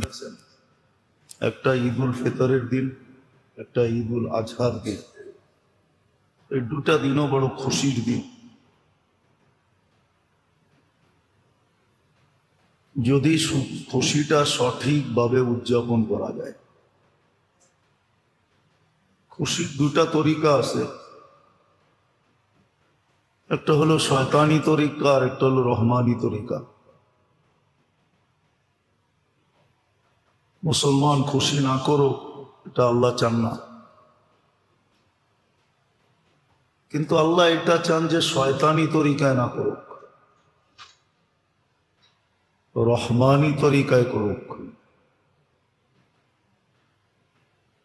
দিন। আছেন একটা ঈদুল ফিতরের দিন, একটা ঈদুল আজহার দিন। এই দুটা দিনও বড় খুশির দিন। যদি খুশিটা সঠিকভাবে উদযাপন করা যায়। খুশির দুটা তরিকা আছে। একটা হলো শয়তানি তরিকা আর একটা হলো রহমানি তরিকা। মুসলমান খুশি না করো এটা আল্লাহ চান না। কিন্তু আল্লাহ এটা চান যে শয়তানি তরিকায় না করুক, রহমানি তরিকায় করুক।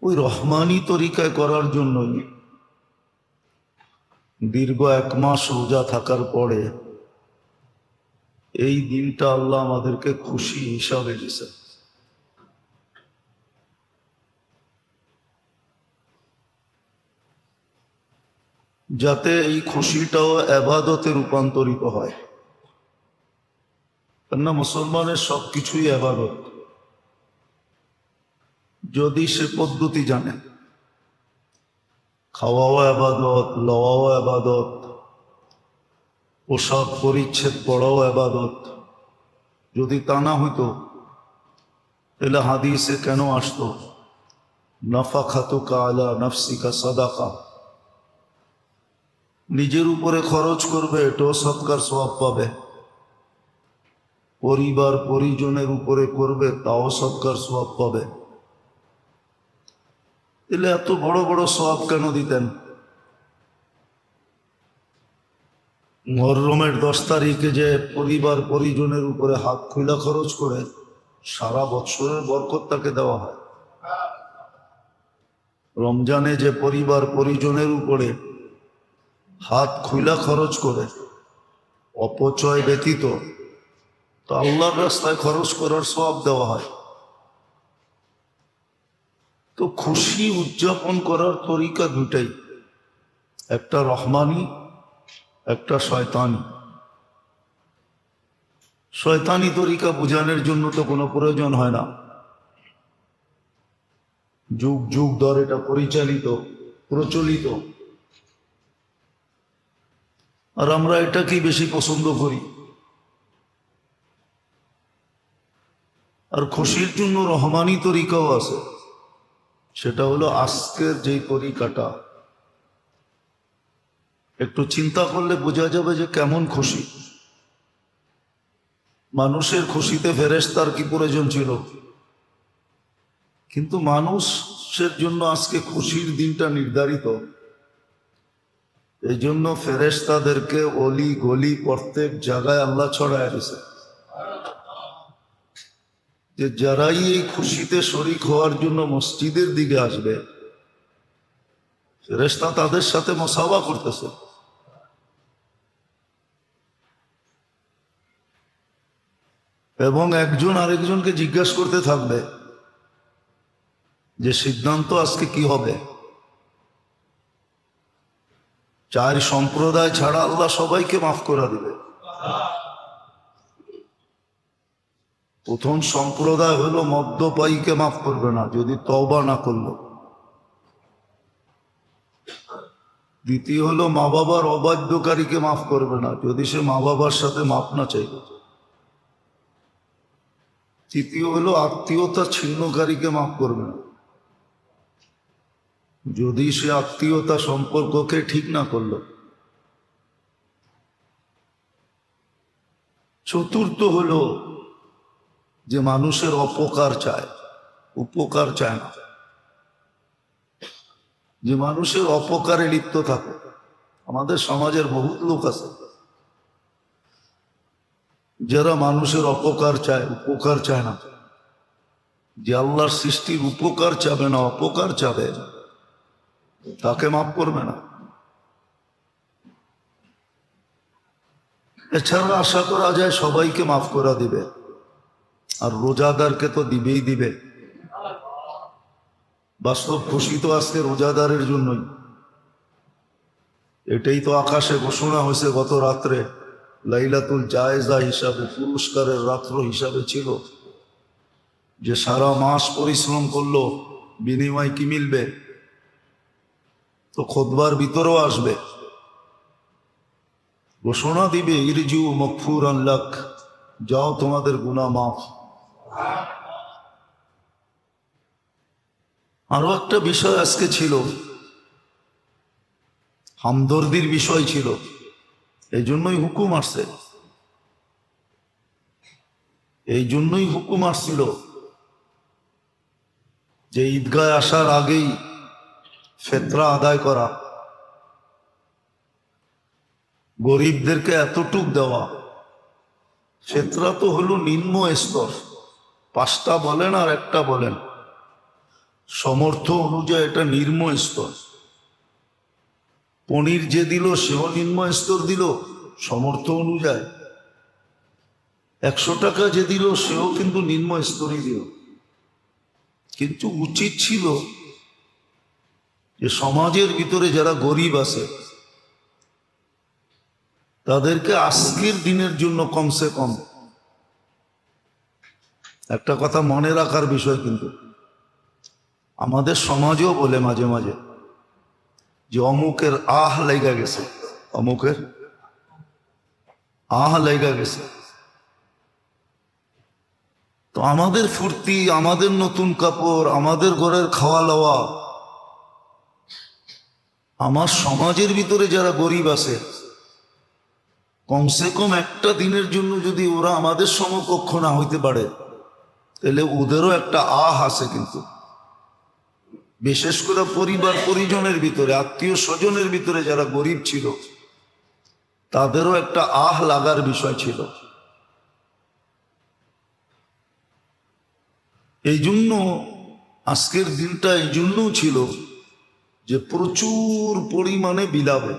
ওই রহমানি তরিকায় করার জন্যই দীর্ঘ এক মাস রোজা থাকার পরে এই দিনটা আল্লাহ আমাদেরকে খুশি হিসাবে দিয়েছে যাতে এই খুশিটাও আবাদতে রূপান্তরিত হয়। কেননা মুসলমানের সব কিছুই আবাদত। যদি সে পদ্ধতি জানে, খাওয়াও আবাদত, লওয়াও আবাদত, পোশাক পরিচ্ছেদ পড়াও আবাদত। যদি তা না হইতো, তাহলে হাদিসে কেন আসতো? নফা খাতুকা আলা নফসিকা সদাকা। নিজের উপরে খরচ করবে, এটাও সৎকার স্বভাব পাবে। পরিবার পরিজনের উপরে করবে, তাও সৎকার স্বভাব পাবে। তাহলে এত বড় বড় সব কেন দিতেন? মহরমের দশ তারিখে যে পরিবার পরিজনের উপরে হাত খুলা খরচ করে, সারা বছরের বরকত তাকে দেওয়া হয়। রমজানে যে পরিবার পরিজনের উপরে হাত খুলা খরচ করে, অপচয় ব্যতীত, তো আল্লাহর রাস্তায় খরচ করার সব দেওয়া হয়। তো খুশি উদযাপন করার তরিকা দুটাই একটা রহমানি, একটা শয়তানি। শয়তানি তরিকা বোঝানোর জন্য তো কোনো প্রয়োজন হয় না। যুগ যুগ ধর এটা পরিচালিত, প্রচলিত। আর আমরা এটাকেই বেশি পছন্দ করি। আর খুশির জন্য রহমানি তরিকাও আছে। সেটা হলো আজকের যেই তরিকাটা। একটু চিন্তা করলে বোঝা যাবে যে কেমন খুশি। মানুষের খুশিতে ফেরেস্তার কি প্রয়োজন ছিল? কিন্তু মানুষের জন্য আজকে খুশির দিনটা নির্ধারিত। এই জন্য ফেরেস্তাদেরকে অলি গলি প্রত্যেক জায়গায় আল্লাহ ছড়ায় দিছে যে যারাই এই খুশিতে শরিক হওয়ার জন্য মসজিদের দিকে আসবে ফেরেস্তা তাদের সাথে মশাবা করতেছে। এবং একজন আরেকজনকে জিজ্ঞাসা করতে থাকবে যে সিদ্ধান্ত আজকে কি হবে? চার সম্প্রদায় ছাড়া আল্লাহ সবাইকে মাফ করে দিবে। প্রথম সম্প্রদায় হলো মদ্যপায়ীকে মাফ করবে না, যদি তওবা না করল। দ্বিতীয় হলো মা বাবার অবাধ্যকারীকে মাফ করবে না, যদি সে মা বাবার সাথে মাপ না চাইবে। তৃতীয় হলো আত্মীয়তা ছিন্নকারীকে মাফ করবে না। যদি সে আত্মীয়তা সম্পর্ককে ঠিক না করল। চতুর্থ হল যে মানুষের অপকার চায়, উপকার চায় না। যে মানুষের অপকারে লিপ্ত থাকে, আমাদের সমাজের বহুত লোক আছে। যারা মানুষের অপকার চায়, উপকার চায় না। যে আল্লাহর সৃষ্টির উপকার চাবে না, অপকার চাবে। তাকে মাফ করবে না। এছাড়া আশা করা যায় সবাইকে মাফ করা দিবে। আর রোজাদারকে তো দিবেই দিবে। বাস্তব খুশি তো আজকে রোজাদারের জন্যই। এটাই তো আকাশে ঘোষণা হয়েছে গত রাত্রে। লাইলাতুল জায়জা হিসাবে, পুরস্কারের রাত্র হিসাবে ছিল। যে সারা মাস পরিশ্রম করল, বিনিময় কি মিলবে? তো খোদবার ভিতরেও আসবে। ঘোষণা দিবে, ইরজু মকফুর আল্লাহ যাও তোমাদের গুণা মাফ। আরও একটা বিষয় আজকে ছিল, হামদর্দির বিষয় ছিল এই জন্যই হুকুম আসছে। এই জন্যই হুকুম আসছিল যে ঈদগায় আসার আগেই ফেতরা আদায় করা। গরিবদেরকে এতটুক দেওয়া। ফেতরা তো হলো নিম্ন স্তর। পাঁচটা বলেন আর একটা বলেন। সমর্থ অনুযায়ী এটা নিম্ন স্তর। পনির যে দিল, সেও নিম্ন স্তর দিল, সমর্থ অনুযায়ী। একশো টাকা যে দিল, সেও কিন্তু নিম্ন স্তরই দিল। কিন্তু উচিত ছিল যে সমাজের ভিতরে যারা গরিব আছে, তাদেরকে আজকের দিনের জন্য কমসে কম একটা কথা মনে রাখার বিষয় কিন্তু, আমাদের সমাজেও বলে মাঝে মাঝে যে অমুকের আহ লেগা গেছে, অমুকের আহ লেগা গেছে। তো আমাদের ফুর্তি, আমাদের নতুন কাপড়, আমাদের ঘরের খাওয়া লওয়া আমার সমাজের ভিতরে যারা গরিব আছে, কমসে কম একটা দিনের জন্য যদি ওরা আমাদের সমকক্ষ না হইতে পারে, তাহলে ওদেরও একটা আহ আছে কিন্তু। বিশেষ করে পরিবার পরিজনের ভিতরে, আত্মীয় স্বজনের ভিতরে যারা গরিব ছিল, তাদেরও একটা আহ লাগার বিষয় ছিল। এই জন্য আজকের দিনটা এই জন্যও ছিল যে প্রচুর পরিমাণে বিলাবে।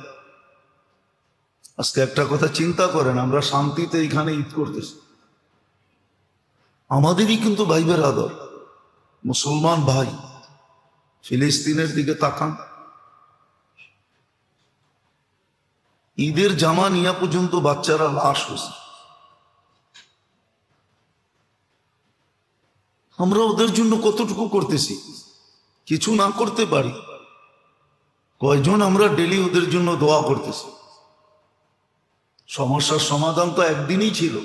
আজকে একটা কথা চিন্তা করেন, আমরা শান্তিতে এখানে ঈদ করতেছি। আমাদেরই কিন্তু ভাইবের আদর। মুসলমান ভাই, ফিলিস্তিনের দিকে তাকান। ঈদের জামা নিয়া পর্যন্ত বাচ্চারা লাশ হয়েছে। আমরা ওদের জন্য কতটুকু করতেছি? কিছু না করতে পারি। কয়জন আমরা ডেলি ওদের জন্য দোয়া করতেছি? সমস্যার সমাধান তো একদিনই ছিল।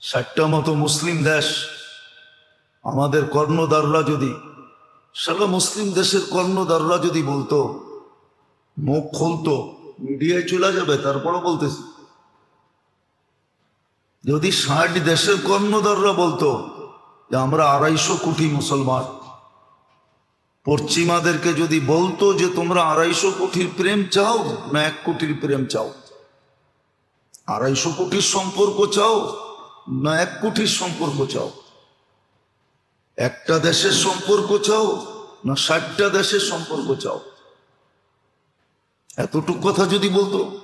ষাটটা মতো মুসলিম দেশ, আমাদের কর্ণদাররা যদি সারা মুসলিম দেশের কর্ণদাররা যদি বলতো, মুখ খুলতো, মিডিয়ায় চলে যাবে, তারপরও বলতেছি। যদি ষাট দেশের কর্ণদাররা বলতো যে আমরা আড়াইশো কোটি মুসলমান পশ্চিমাদেরকে যদি বলতো যে তোমরা আড়াইশো কোটির প্রেম চাও, না এক কোটির প্রেম চাও? আড়াইশো কোটির সম্পর্ক চাও, না এক কোটির সম্পর্ক চাও? একটা দেশের সম্পর্ক চাও, না ষাটটা দেশের সম্পর্ক চাও? এতটুক কথা যদি বলতো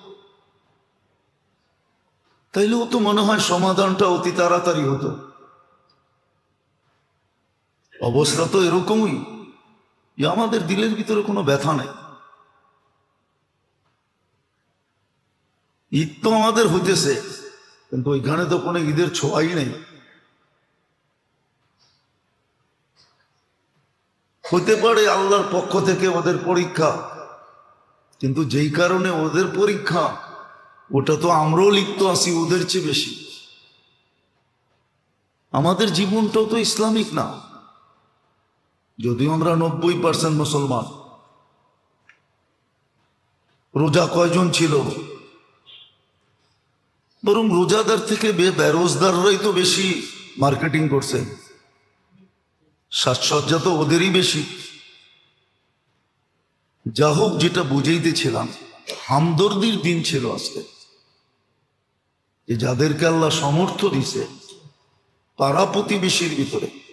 তাইলেও তো মনে হয় সমাধানটা অতি তাড়াতাড়ি হতো। অবস্থা তো এরকমই। যে আমাদের দিলের ভিতরে কোনো ব্যথা নেই। ঈদ তো আমাদের হইতেছে, কিন্তু ওইখানে তো কোনো ঈদের ছোঁয়াই নেই। হতে পারে আল্লাহর পক্ষ থেকে ওদের পরীক্ষা, কিন্তু যেই কারণে ওদের পরীক্ষা, ওটা তো আমরাও লিপ্ত আছি, ওদের চেয়ে বেশি। আমাদের জীবনটাও তো ইসলামিক না। যদিও আমরা নব্বই পার্সেন্ট মুসলমান, রোজা কয়জন ছিল? বরং রোজাদার থেকে বে- বেরোজগাররাই তো বেশি মার্কেটিং করছে। সাজসজ্জা তো ওদেরই বেশি। যা হোক, যেটা বুঝাইতেছিলাম, হামদর্দির দিন ছিল আজকে। যে যাদেরকে আল্লাহ সমর্থ দিছে পাড়া প্রতিবেশীর ভিতরে।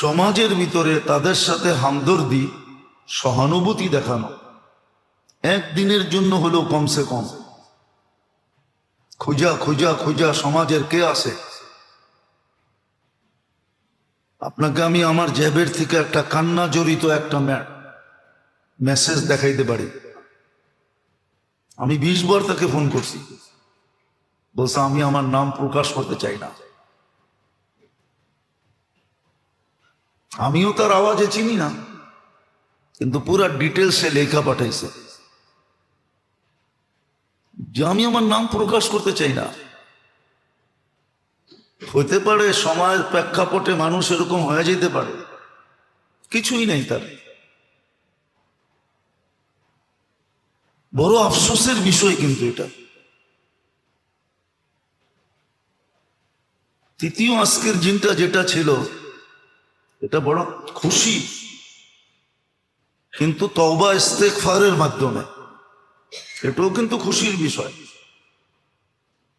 সমাজের ভিতরে তাদের সাথে হামদর্দি, সহানুভূতি দেখানো। একদিনের জন্য হলেও কমসে কম। খোঁজা খোঁজা, খুঁজা সমাজের কে আছে? আপনাকে আমি আমার জ্যাবের থেকে একটা কান্না জড়িত একটা মেসেজ দেখাইতে পারি। আমি বিশ বার তাকে ফোন করছি। বলছে, আমি আমার নাম প্রকাশ করতে চাই না। আমিও তার আওয়াজে চিনি না, কিন্তু পুরা ডিটেলসে লেখা পাঠাইছে। যে আমি আমার নাম প্রকাশ করতে চাই না। হতে পারে সময়ের প্রেক্ষাপটে মানুষ এরকম হয়ে যেতে পারে, কিছুই নেই তার। বড় আফসোসের বিষয় কিন্তু এটা। তৃতীয় আজকের দিনটা যেটা ছিল এটা বড় খুশি। কিন্তু তওবা ইস্তেকফারের মাধ্যমে, এটাও কিন্তু খুশির বিষয়।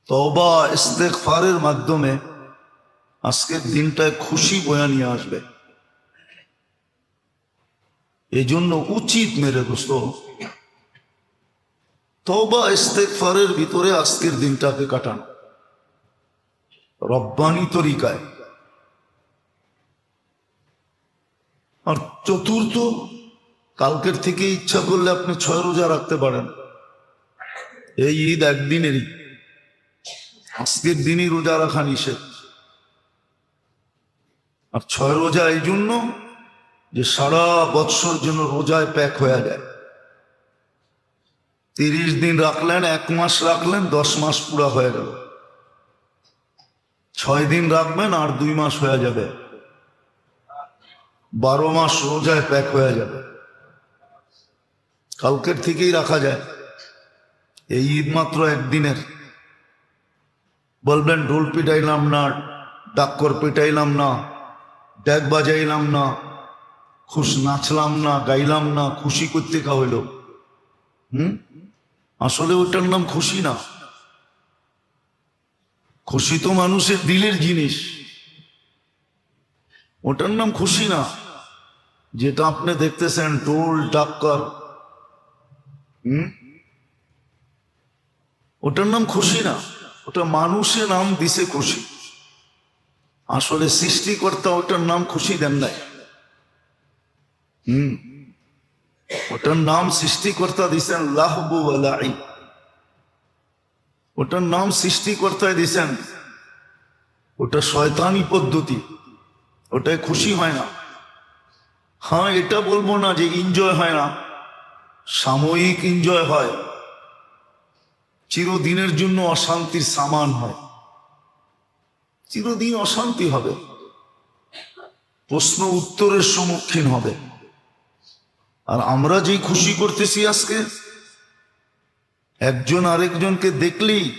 তওবা ইস্তেকফারের মাধ্যমে আজকের দিনটায় খুশি বয়া নিয়ে আসবে। এই জন্য উচিত মেরে দোস্ত, তওবা ইস্তেকফারের ভিতরে আজকের দিনটাকে কাটানো। রব্বানি তরিকায় আর চতুর্থ, কালকের থেকে ইচ্ছা করলে আপনি ছয় রোজা রাখতে পারেন। এই ঈদ একদিনেরই। আজকের দিনই রোজা রাখা নিষেধ। আর ছয় রোজা এই জন্য যে সারা বৎসর জন্য রোজায় প্যাক হয়ে যায়। তিরিশ দিন রাখলেন, এক মাস রাখলেন, দশ মাস পুরা হয়ে গেল। ছয় দিন রাখবেন, আর দুই মাস হয়ে যাবে। বারো মাস রোজায় প্যাক হয়ে যাবে। কালকের থেকেই রাখা যায়। এই ঈদ মাত্র একদিনের। বলবেন, ঢোল পিটাইলাম না, ডাক্কর পিটাইলাম না, ড্যাগ বাজাইলাম না, খুশ নাচলাম না, গাইলাম না, খুশি করতে হইল হুম? আসলে ওটার নাম খুশি না। খুশি তো মানুষের দিলের জিনিস। ওটার নাম খুশি না। যেটা আপনি দেখতেছেন, টোল, ডাক্কর। হুম? ওটার নাম খুশি না। ওটা মানুষের নাম দিছে খুশি। আসলে সৃষ্টিকর্তা ওটার নাম খুশি দেন নাই। হুম? ওটার নাম সৃষ্টিকর্তা দিছেন লাহবু আলাই ওটার নাম সৃষ্টিকর্তায় দিছেন। ওটা শয়তানি পদ্ধতি। ওটায় খুশি হয় না। হ্যাঁ এটা বলব না যে এনজয় হয় না। সাময়িক এনজয় হয়। চিরদিনের জন্য অশান্তির সামান হয়। চিরদিন অশান্তি হবে। প্রশ্ন উত্তরের সম্মুখীন হবে। আর আমরা যেই খুশি করতেছি আজকে, একজন আরেকজনকে দেখলেই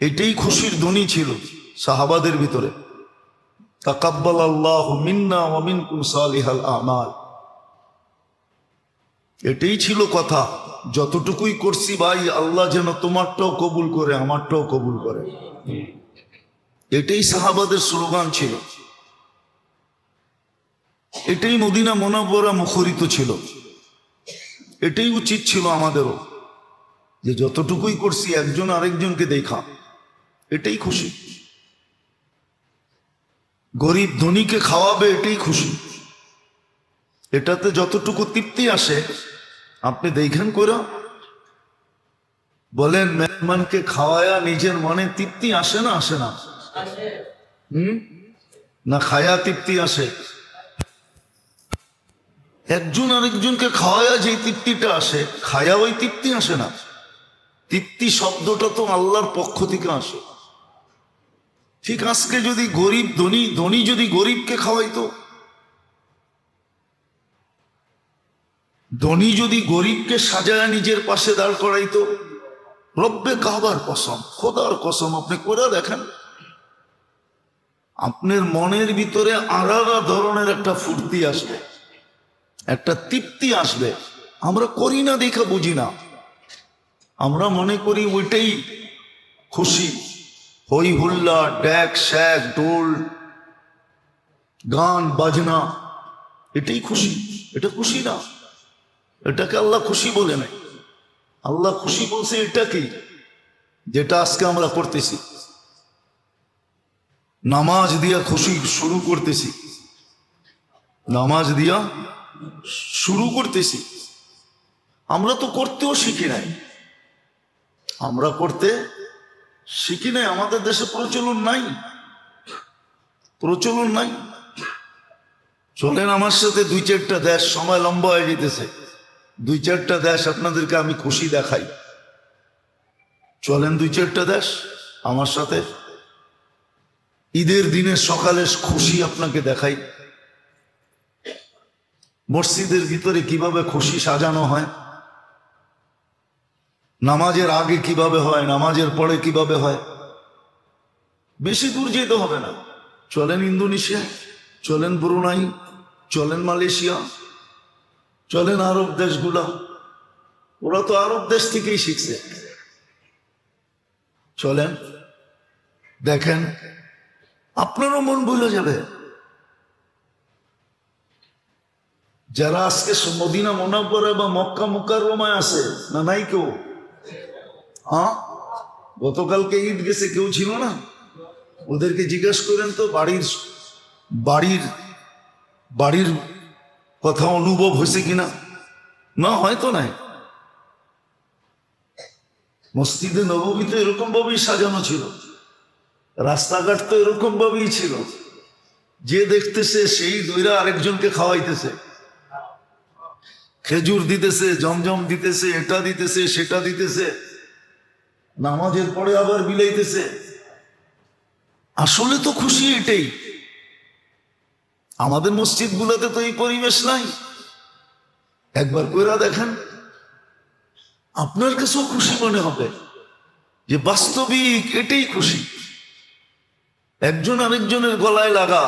এটাই খুশির ধ্বনি ছিল সাহাবাদের ভিতরে। তাকাব্বাল আল্লাহ মিন্না ওয়ামিনকুম সালিহাল আমাল। এটাই ছিল কথা। যতটুকুই করছি ভাই, আল্লাহ যেন তোমারটাও কবুল করে, আমারটাও কবুল করে। এটাই সাহাবাদের স্লোগান ছিল। এটাই মদিনা মনোবরা মুখরিত ছিল। এটাই উচিত ছিল আমাদেরও যে যতটুকুই করছি, একজন আরেকজনকে দেখা। এটাই খুশি। গরিব ধনীকে খাওয়াবে এটাই খুশি। এটাতে যতটুকু তৃপ্তি আসে, আপনি দেখেন কইরা। বলেন, মেহমানকে খাওয়ায়া নিজের মনে তৃপ্তি আসে না আসে না? হুম? না খায়া তৃপ্তি আসে? একজন আরেকজনকে খাওয়ায়া যে তৃপ্তিটা আসে, খায়া ওই তৃপ্তি আসে না। তৃপ্তি শব্দটা তো আল্লাহর পক্ষ থেকে আসে। ঠিক আজকে যদি গরিব ধনী ধনী যদি গরিবকে খাওয়াইতো, ধনী যদি গরিবকে সাজায় নিজের পাশে দাঁড় করাইতো, রব্বে কাবার কসম, খোদার কসম, আপনি করে দেখেন, আপনার মনের ভিতরে আলাদা ধরনের একটা ফুর্তি আসবে, একটা তৃপ্তি আসবে, আমরা করি না, দেখা বুঝি না, আমরা মনে করি ওইটাই খুশি। হই হুল্লা ড্যাক শ্যাক ডোল গান বাজনা এটাই খুশি এটা খুশি না এটাকে আল্লাহ খুশি বলে নাই আল্লাহ খুশি বলছে এটাকে যেটা আজকে আমরা করতেছি নামাজ দিয়া খুশি শুরু করতেছি নামাজ দিয়া শুরু করতেছি আমরা তো করতেও শিখি নাই। আমরা করতে শিখি নাই, আমাদের দেশে প্রচলন নাই। প্রচলন নাই। চলেন আমার সাথে দুই চারটা দেশ সময় লম্বা হয়ে যেতেছে দুই চারটা দেশ আপনাদেরকে আমি খুশি দেখাই। চলেন দুই চারটা দেশ আমার সাথে। ঈদের দিনের সকালে খুশি আপনাকে দেখাই। মসজিদের ভিতরে কীভাবে খুশি সাজানো হয়? নামাজের আগে কীভাবে হয়, নামাজের পরে কীভাবে হয়? বেশি দূর যেতে হবে না। চলেন ইন্দোনেশিয়া, চলেন ব্রুনাই, চলেন মালয়েশিয়া, চলেন আরব দেশগুলা। ওরা তো আরব দেশ থেকেই শিখছে। চলেন, দেখেন, আপনারও মন ভুলে যাবে। যারা আজকে মদিনা মোনাব্বরে বা মক্কা মোকাররমায় আছে, না নাই কেউ? হ্যাঁ? গতকালকে ঈদ গেছে, কেউ ছিল না? ওদেরকে জিজ্ঞেস করেন তো, বাড়ির বাড়ির বাড়ির কথা অনুভব হয়েছে কিনা? না, হয়তো নাই। মসজিদে নবমী তো এরকম ভাবেই সাজানো ছিল। রাস্তাঘাট তো এরকম ভাবেই ছিল। যে দেখতেছে, সেই দইরা আরেকজনকে খাওয়াইতেছে। খেজুর দিতেছে, জমজম দিতেছে, এটা দিতেছে, সেটা দিতেছে। নামাজের পরে আবার বিলাইতেছে। আসলে তো খুশি এটাই। আমাদের মসজিদ গুলোতে তো এই পরিবেশ নাই। একবার কইরা দেখেন, আপনার কাছেও খুশি মনে হবে যে বাস্তবিক এটাই খুশি। একজন আরেকজনের গলায় লাগা,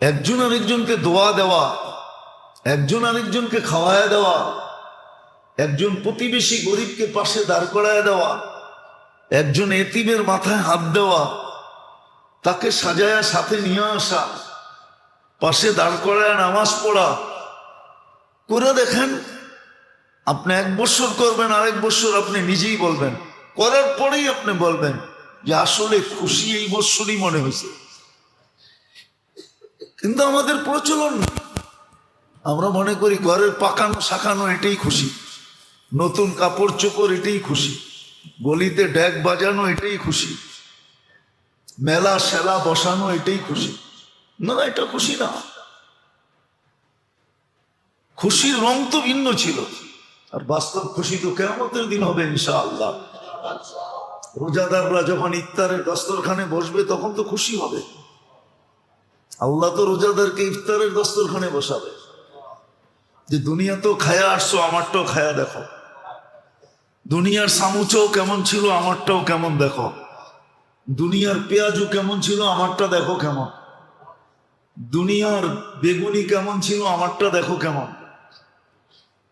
একজন আরেকজনকে দোয়া দেওয়া, একজন আরেকজনকে খাওয়ায় দেওয়া একজন প্রতিবেশী গরিবকে পাশে দাঁড় করায় দেওয়া, একজন এতিমের মাথায় হাত দেওয়া, তাকে সাজায়া সাথে নিয়ে আসা, পাশে দাঁড় করায় নামাজ পড়া। করে দেখেন, আপনি এক বছর করবেন, আরেক বছর আপনি নিজেই বলবেন। করার পরেই আপনি বলবেন যে আসলে খুশি এই বছরই মনে হয়েছে। কিন্তু আমাদের প্রচলন। আমরা মনে করি ঘরের পাকানো শাখানো এটাই খুশি। নতুন কাপড় চোপড় এটাই খুশি। গলিতে ড্যাগ বাজানো এটাই খুশি। মেলা সেলা বসানো এটাই খুশি। না এটা খুশি না। খুশির রং তো ভিন্ন ছিল। আর বাস্তব খুশি তো কেমতের দিন হবে, ইনশাআল্লাহ। রোজাদাররা যখন ইফতারের দস্তরখানে বসবে, তখন তো খুশি হবে। আল্লাহ তো রোজাদারকে ইফতারের দস্তরখানে বসাবে। যে দুনিয়া তো খায়া আসছো, আমারটাও খায়া দেখো। দুনিয়ার সামুচাও কেমন ছিল আমারটাও কেমন দেখো। দুনিয়ার পেঁয়াজও কেমন ছিল আমারটা দেখো কেমন। দুনিয়ার বেগুনি কেমন ছিল আমারটা দেখো কেমন।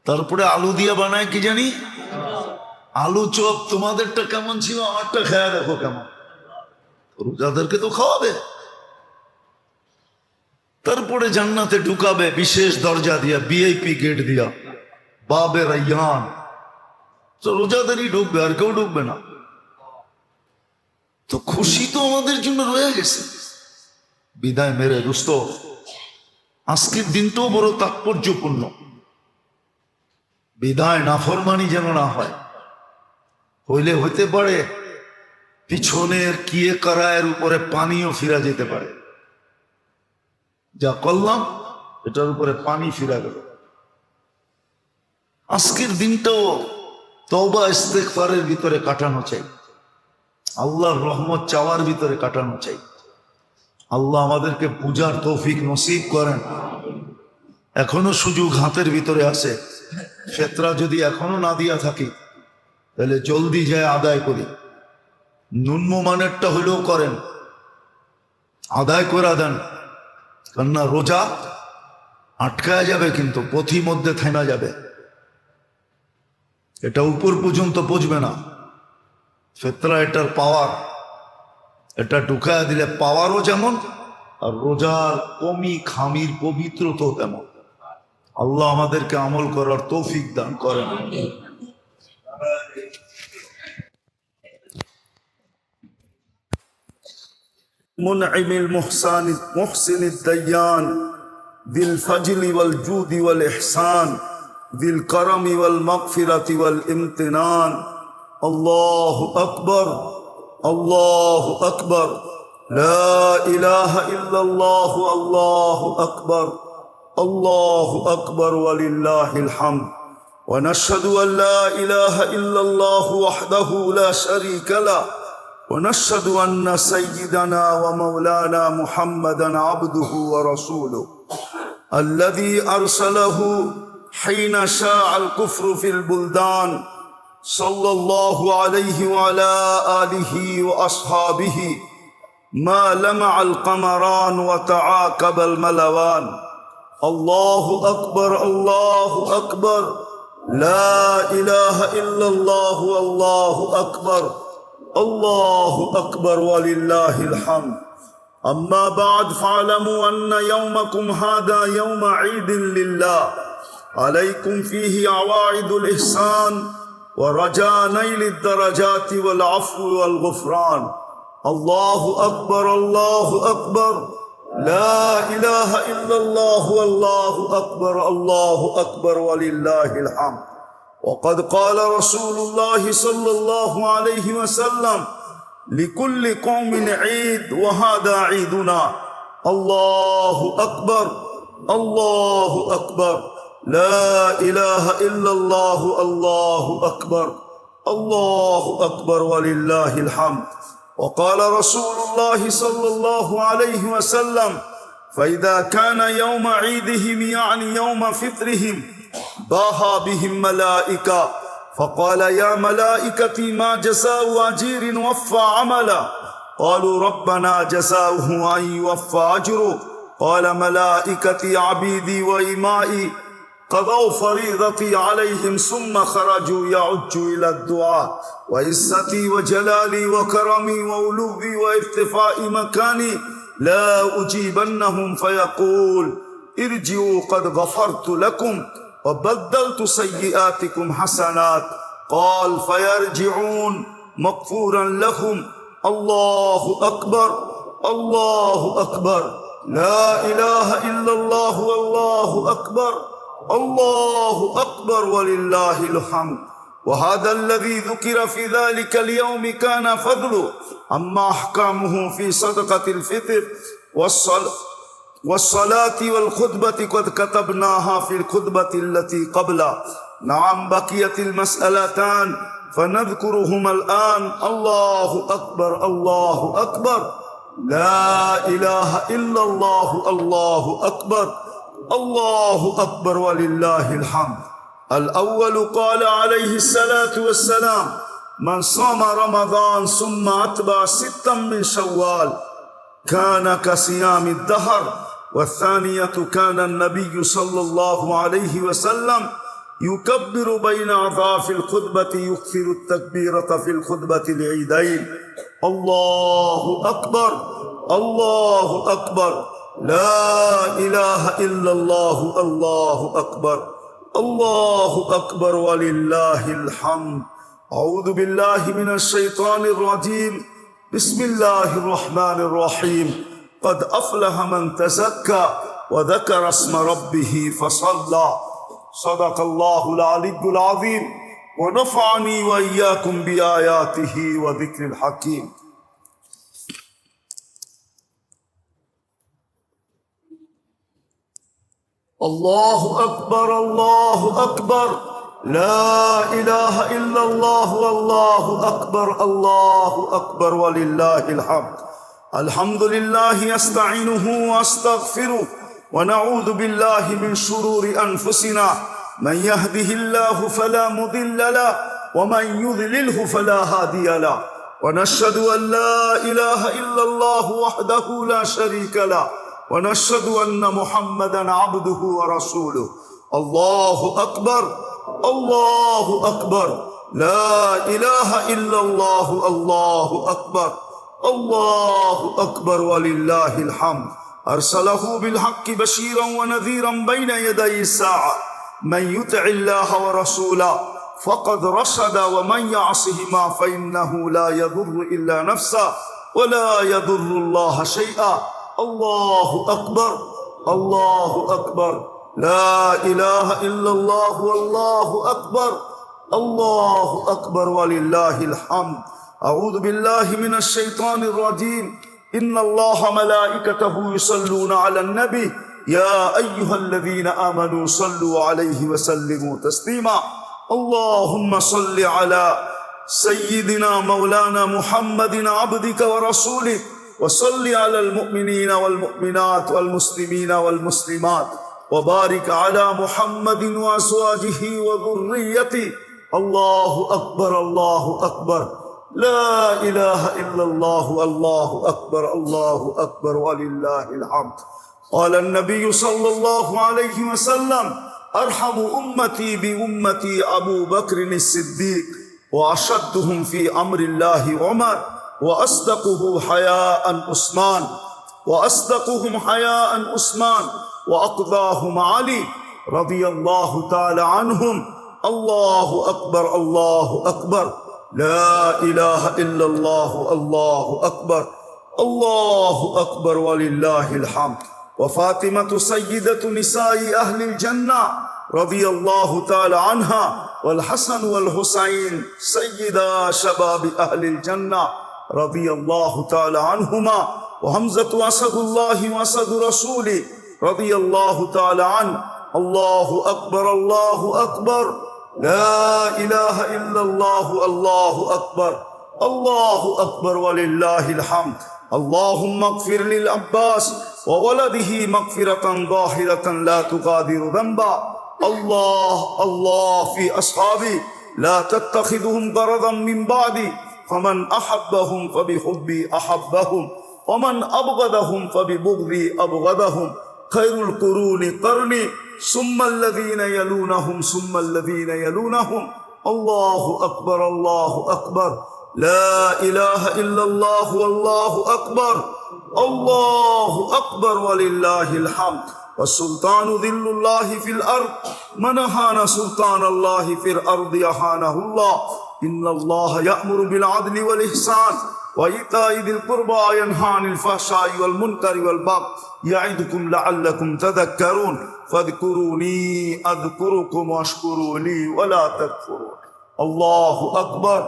তারপরে আলু দিয়া বানায় কি জানি? আলু চপ তোমাদেরটা কেমন ছিল আমারটা খেয়া দেখো কেমন। রোজাদেরকে তো খাওয়াবে। তারপরে জান্নাতে ঢুকাবে বিশেষ দরজা দিয়া বিআইপি গেট দিয়া। বাবে রাইয়ান। তো রোজাদারই ঢুকবে আর কেউ ঢুকবে না। তো খুশি তো আমাদের জন্য রয়ে গেছে। বিদায় মেরে দুস্ত আজকের দিনটাও বড় তাৎপর্যপূর্ণ। বিদায় নাফরমানি যেন না হয়, হইলে হইতে পারে পিছনের কিয়ে কারায়ের উপরে পানিও ফিরা যেতে পারে। যা করলাম, এটার উপরে পানি ফিরা গেল। আজকের দিনটাও তবা ইস্তেকফারের ভিতরে কাটানো চাই। আল্লাহর রহমত চাওয়ার ভিতরে কাটানো চাই। আল্লাহ আমাদেরকে পূজার তৌফিক নসিব করেন। এখনও সুযোগ হাতের ভিতরে আছে। ফেতরা যদি এখনও না দিয়া থাকি, তাহলে জলদি যায় আদায় করি। ন্যূনম মানেরটা হইলেও করেন। আদায় করে দেন। কেননা রোজা আটকায় যাবে কিন্তু পথি মধ্যে থেমা যাবে। এটা উপর পর্যন্ত পচবে না ফেতরা এটার পাওয়ার এটা ঢুকায় দিলে পাওয়ারও যেমন আর রোজার কমি খামির পবিত্রতাও তেমন আল্লাহ আমাদেরকে আমল করার তৌফিক দান করেন منعم المحسن محسن الديان ذي الفجل والجود والإحسان ذي الكرم والمغفرة والامتنان. الله أكبر. الله أكبر. لا إله إلا الله. الله أكبر. الله أكبر ولله الحمد. ونشهد أن لا إله إلا الله وحده لا شريك له. ونشهد أن سيدنا ومولانا محمدا عبده ورسوله. الذي أرسله حين شاع الكفر في البلدان صلى الله عليه وعلى آله وأصحابه ما لمع القمران وتعاقب الملوان. الله أكبر الله أكبر. لا إله إلا الله والله أكبر. الله أكبر ولله الحمد. أما بعد فاعلموا أن يومكم هذا يوم عيد لله. عليكم فيه عواعد الإحسان ورجاء نيل الدرجات والعفو والغفران. الله أكبر الله أكبر. لا إله إلا الله والله أكبر الله أكبر ولله الحمد. وقد قال رسول الله صلى الله عليه وسلم لكل قوم عيد وهذا عيدنا. الله أكبر الله أكبر. لا إله إلا الله الله أكبر الله أكبر ولله الحمد. وقال رسول الله صلى الله عليه وسلم فإذا كان يوم عيدهم يعني يوم فطرهم باها بهم ملائكة فقال يا ملائكتي ما جزاء أجير وفى عملا؟ قالوا ربنا جزاؤه أن يوفى أجره. قال ملائكتي عبيدي وإمائي قضوا فريضتي عليهم ثم خرجوا يعج إلى الدعاء. وعزتي وجلالي وكرمي وألوي وارتفاع مكاني لا أجيبنهم فيقول ارجعوا قد غفرت لكم وبدلت سيئاتكم حسنات. قال فيرجعون مغفورا لهم. الله أكبر الله أكبر. لا إله إلا الله والله أكبر. الله أكبر ولله الحمد. وهذا الذي ذكر في ذلك اليوم كان فضله. أما أحكامه في صدقة الفطر والصلاة والصلاة والخطبة قد كتبناها في الخطبة التي قبل نعم بقيت المسألتان فنذكرهما الآن. الله أكبر الله أكبر. لا إله إلا الله الله أكبر. الله أكبر ولله الحمد. الأول قال عليه الصلاة والسلام من صام رمضان ثم أتبع ستا من شوال كان كصيام الدهر والثانية كان النبي صلى الله عليه وسلم يكبر بين أضعاف الخطبة يكثر التكبيرة في الخطبة العيدين. الله أكبر الله أكبر. لا إله إلا الله الله أكبر الله أكبر ولله الحمد. أعوذ بالله من الشيطان الرجيم. بسم الله الرحمن الرحيم. قد أفلح من تزكى وذكر اسم ربه فصلى. صدق الله العلي العظيم. ونفعني وإياكم بآياته وذكر الحكيم. الله أكبر الله أكبر. لا إله إلا الله والله أكبر الله أكبر ولله الحمد. الحمد لله أستعينه وأستغفره ونعوذ بالله من شرور أنفسنا. من يهده الله فلا مضل له ومن يضلله فلا هادي له. ونشهد أن لا إله إلا الله وحده لا شريك له. ونشهد أن محمدا عبده ورسوله. الله أكبر الله أكبر. لا إله إلا الله الله أكبر الله أكبر ولله الحمد. أرسله بالحق بشيرا ونذيرا بين يدي الساعة. من يطع الله ورسوله فقد رشد ومن يعصهما فإنه لا يضر إلا نفسه ولا يضر الله شيئا. الله أكبر. الله أكبر. لا إله إلا الله والله أكبر. الله أكبر ولله الحمد. أعوذ بالله من الشيطان الرجيم. إن الله ملائكته يصلون على النبي. يا أيها الذين آمنوا صلوا عليه وسلموا تسليما. اللهم صل على سيدنا مولانا محمد عبدك ورسولك. وصل على المؤمنين والمؤمنات والمسلمين والمسلمات وبارك على محمد وأزواجه وذريته. الله أكبر الله أكبر. لا إله إلا الله الله أكبر الله أكبر ولله الحمد. قال النبي صلى الله عليه وسلم أرحم أمتي بأمتي أبو بكر الصديق وأشدهم في أمر الله عمر. وأصدقه حياء عثمان وأصدقهم حياء عثمان وأقضاهم علي رضي الله تعالى عنهم. الله أكبر الله أكبر. لا إله إلا الله الله أكبر. الله أكبر ولله الحمد. وفاطمة سيدة نساء أهل الجنة رضي الله تعالى عنها والحسن والحسين سيدا شباب أهل الجنة. رضي الله تعالى عنهما وحمزة اسد الله وأسد رسوله رضي الله تعالى عنه. الله أكبر الله أكبر. لا إله إلا الله الله أكبر. الله أكبر ولله الحمد. اللهم اغفر للعباس وولده مغفرة ظاهرة لا تغادر ذنبا. الله الله في أصحابي. لا تتخذهم غرضا من بعدي. فمن أحبهم فبحبي أحبهم ومن أبغضهم فببغضي أبغضهم. خير القرون قرني ثم الذين يلونهم ثم الذين يلونهم. الله أكبر الله أكبر. لا إله إلا الله والله أكبر. الله أكبر ولله الحمد. والسلطان ذل الله في الأرض. من أهان سلطان الله في الأرض أهانه الله. إن الله يأمر بالعدل والإحسان وإيتاء ذي القربى ينهى عن الفحشاء والمنكر والبغي يعظكم لعلكم تذكرون فاذكروني أذكركم واشكروا لي ولا تكفرون الله أكبر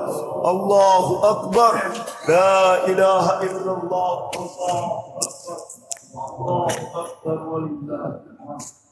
الله أكبر لا إله إلا الله الله أكبر الله أكبر ولله الحمد